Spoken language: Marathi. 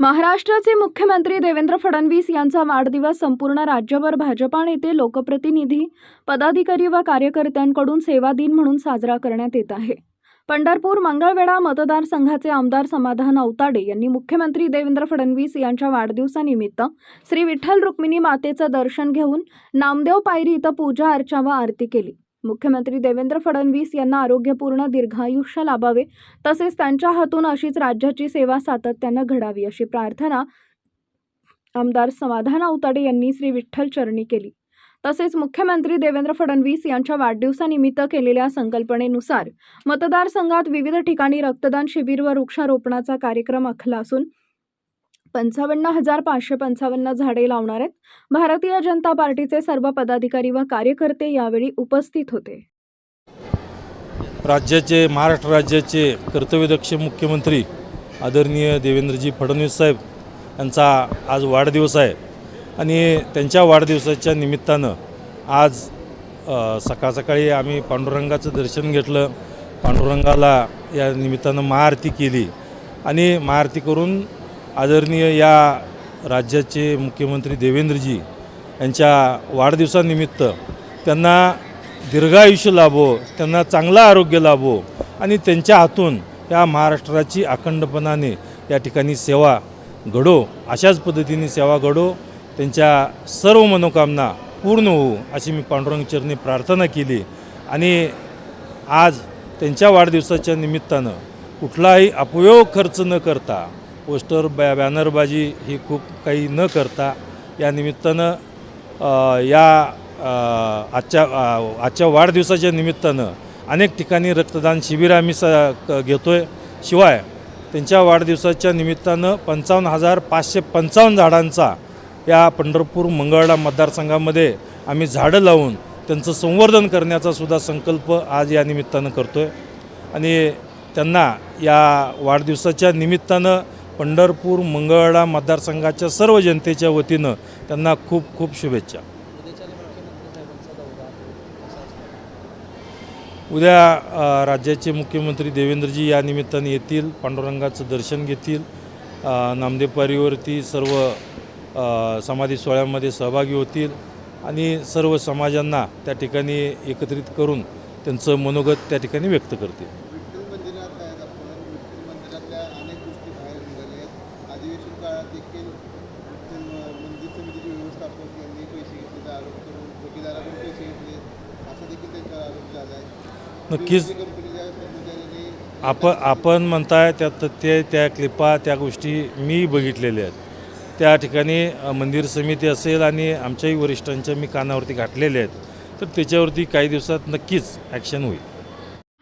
महाराष्ट्राचे मुख्यमंत्री देवेंद्र फडणवीस यांचा वाढदिवस संपूर्ण राज्यभर भाजपा नेते लोकप्रतिनिधी पदाधिकारी व कार्यकर्त्यांकडून सेवा दिन म्हणून साजरा करण्यात येत आहे. पंढरपूर मंगळवेढा मतदारसंघाचे आमदार समाधान अवताडे यांनी मुख्यमंत्री देवेंद्र फडणवीस यांच्या वाढदिवसानिमित्त श्री विठ्ठल रुक्मिणी मातेचं दर्शन घेऊन नामदेव पायरी इथं पूजा अर्चा व आरती केली. मुख्यमंत्री देवेंद्र फडणवीस यांना आरोग्यपूर्ण दीर्घायुष्य लाभावे तसेच त्यांच्या हातून अशीच राज्याची सेवा सातत्यानं घडावी अशी प्रार्थना आमदार समाधान आवताडे यांनी श्री विठ्ठल चरणी केली. तसेच मुख्यमंत्री देवेंद्र फडणवीस यांच्या वाढदिवसानिमित्त केलेल्या संकल्पनेनुसार मतदारसंघात विविध ठिकाणी रक्तदान शिबिर व वृक्षारोपणाचा कार्यक्रम आखला असून पंचावन्न हजार पाचशे पंचावन्न झाडे लावणार आहेत. भारतीय जनता पार्टीचे सर्व पदाधिकारी व कार्यकर्ते यावेळी उपस्थित होते. राज्याचे महाराष्ट्र राज्याचे कर्तव्यदक्ष मुख्यमंत्री आदरणीय देवेंद्रजी फडणवीस साहेब यांचा आज वाढदिवस आहे. आणि त्यांच्या वाढदिवसाच्या निमित्तानं आज सकाळ सकाळी आम्ही पांडुरंगाचं दर्शन घेतलं. पांडुरंगाला या निमित्तानं महाआरती केली. आणि महाआरती करून आदरणीय या राज्याचे मुख्यमंत्री देवेंद्रजी यांच्या वाढदिवसानिमित्त त्यांना दीर्घायुष्य लाभो त्यांना चांगलं आरोग्य लाभो आणि त्यांच्या हातून या महाराष्ट्राची अखंडपणाने या ठिकाणी सेवा घडो अशाच पद्धतीने सेवा घडो त्यांच्या सर्व मनोकामना पूर्ण होऊ अशी मी पांडुरंग चरणी प्रार्थना केली आणि आज त्यांच्या वाढदिवसाच्या निमित्तानं कुठलाही अपयोग खर्च न करता पोस्टर बॅ बॅनरबाजी ही खूप काही न करता या निमित्तानं या आजच्या आजच्या वाढदिवसाच्या निमित्तानं अनेक ठिकाणी रक्तदान शिबिर आम्ही स क- घेतो आहे शिवाय त्यांच्या वाढदिवसाच्या निमित्तानं पंचावन्न हजार पाचशे पंचावन्न झाडांचा या पंढरपूर मंगळडा मतदारसंघामध्ये आम्ही झाडं लावून त्यांचं संवर्धन करण्याचा सुद्धा संकल्प आज या निमित्तानं करतो आहे आणि त्यांना या वाढदिवसाच्या निमित्तानं पंढरपूर मंगळवेढा मतदारसंघाच्या सर्व जनतेच्या वतीनं त्यांना खूप खूप शुभेच्छा. उद्या राज्याचे मुख्यमंत्री देवेंद्रजी या निमित्ताने येतील पांडुरंगाचं दर्शन घेतील नामदेपारीवरती नामदेव पारीवरती सर्व समाधी सोहळ्यामध्ये सहभागी होतील आणि सर्व समाजांना त्या ठिकाणी एकत्रित करून त्यांचं मनोगत त्या ठिकाणी व्यक्त करतील विठ्ठल मंदिरात आहे आपण विठ्ठल मंदिरातल्या अनेक गोष्टी बाहेर निघाल्या आहेत अधिवेशन काळात देखील मंदिर समितीचे व्यवस्थापक यांनी पैसे घेतले आरोप करून ठेकेदाराकडून पैसे घेतले असं देखील त्यांच्यावर आरोप झाला आहे. नक्कीच. आपण आपण म्हणताय त्या तथ्य त्या क्लिपा त्या गोष्टी मी बघितलेल्या आहेत. त्या ठिकाणी मंदिर समिती असेल आणि आमच्याही वरिष्ठांच्या मी कानावरती घातलेल्या आहेत तर त्याच्यावरती काही दिवसात नक्कीच ॲक्शन होईल.